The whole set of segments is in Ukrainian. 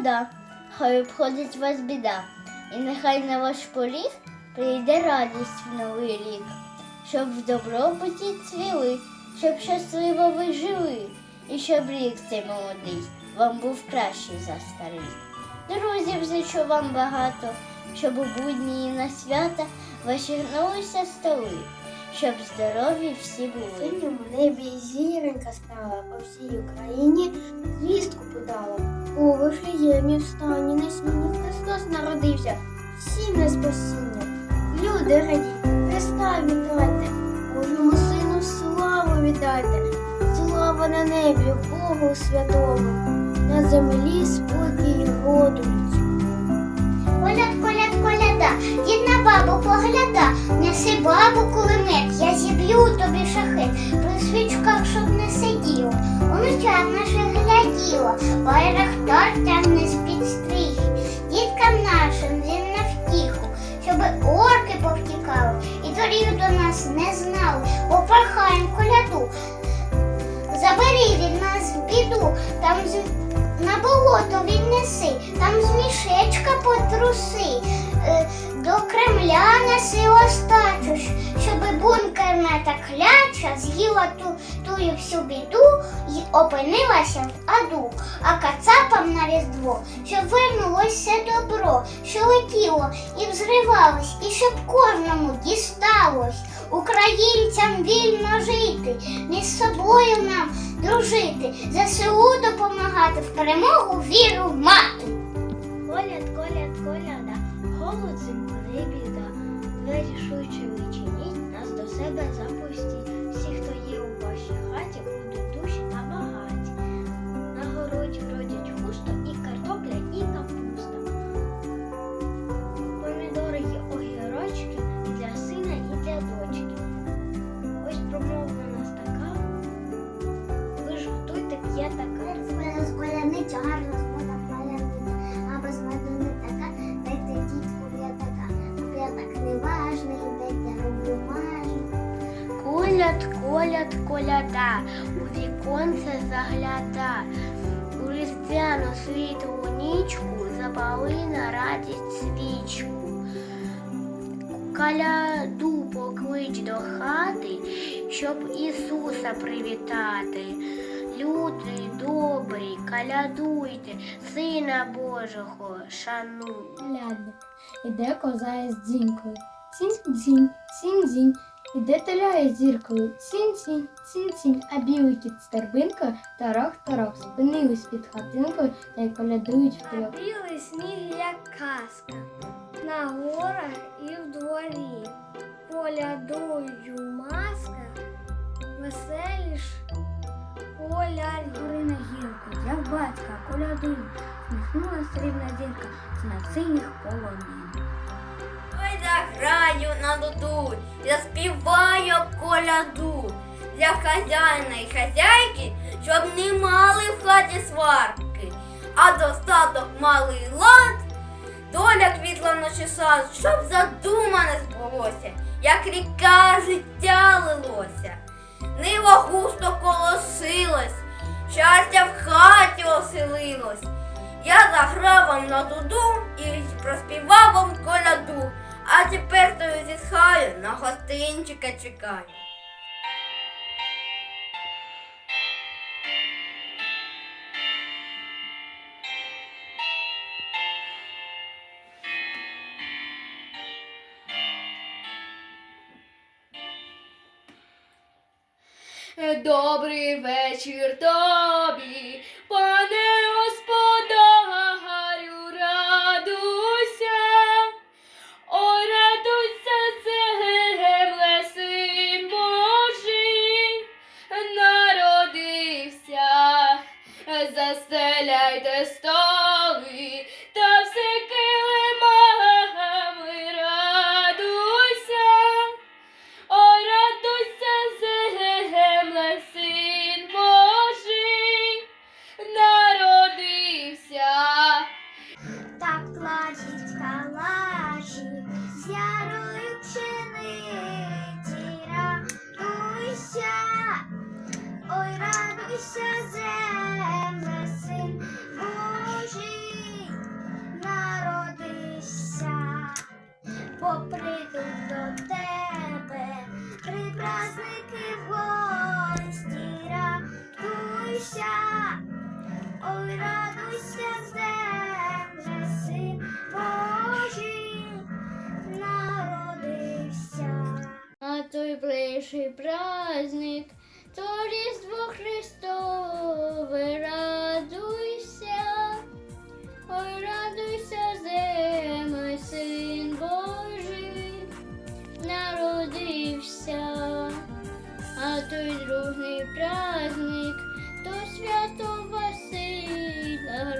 коляда, хай обходить вас біда, і нехай на ваш поріг прийде радість в новий рік, щоб в добробуті цвіли, щоб щасливо ви жили, і щоб рік цей молодий вам був кращий за старий. Друзів зичу вам багато, щоб у будні і на свята ваші гнулися столи, щоб здорові всі В були. синьому небі зіронька стала по всій Україні, стані на сіні Христос народився, всім на спасіння. Люди раді, Христа вітайте, Божому сину славу віддайте, слава на небі, Богу святому, на землі спокій родується. Коляд, коляд, коляда, дід на бабу погляда, неси бабу кулемет, я зіб'ю тобі шахет, при свічках, щоб не сиділо, у ночах наших гляділо, байрахтар тягне з-під стріхи, діткам нашим він на втіху, щоби орки повтікали, і доріг до нас не знали, попахаєм коляду. Забери від нас біду, там з... на болото віднеси, там з мішечка потруси, е, до Кремля неси остачу, щоби бункерна та кляча з'їла ту, тую всю біду й опинилася в аду, а кацапам на різдво, щоб вернулось все добро, що летіло і взривалось, і щоб кожному дісталось. Українцям вільно жити, між собою нам дружити, ЗСУ допомагати в перемогу віру мати. Коляд, коляд, коляда, голод не біда. Двері швидше відчиніть, себе запустіть. Коляд, коляд, коляда, у віконце загляда, у різдвяну світлу нічку запали на радість свічку. Каляду поклич до хати, щоб Ісуса привітати. Люди добрі, калядуйте, Сина Божого шануйте. Ляда. Іде коза із дзінькою. Цінь-дзінь, цінь-дзінь. Іде теля із зіркою. Цінь-цінь, цінь-цінь. А білий кіт з торбинкою тарох-тарох спинились під хатинкою та й колядують втрьох. Білий сніг, як казка, на горах і в дворі. Полядую маска, веселі ж полярі. Гори на гілку, як батька, колядую. Сміхнула срібна зірка на синіх полонин. Заграю на дуду, заспіваю коляду для хазяїна і хазяйки, щоб не мали в хаті сварки, а достаток малий лад, доля квітла наче сад, щоб задумане збулося, як ріка життя лилося. Нива густо колосилась, щастя в хаті оселилось. Я заграв вам на дуду і тепер стою зітхаю, на гостинчика чекаю. Добрий вечір тобі, застеляйте столи, перший праздник, то Різдво Христове, радуйся, ой, радуйся, земле, син Божий, народився, а той другий праздник, то свято Василя,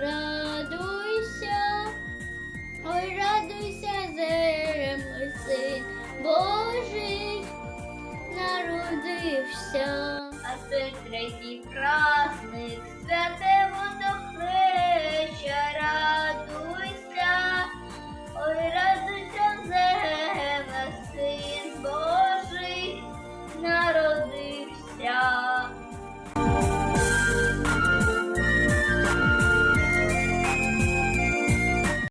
народився, а це третій праздник святе водо.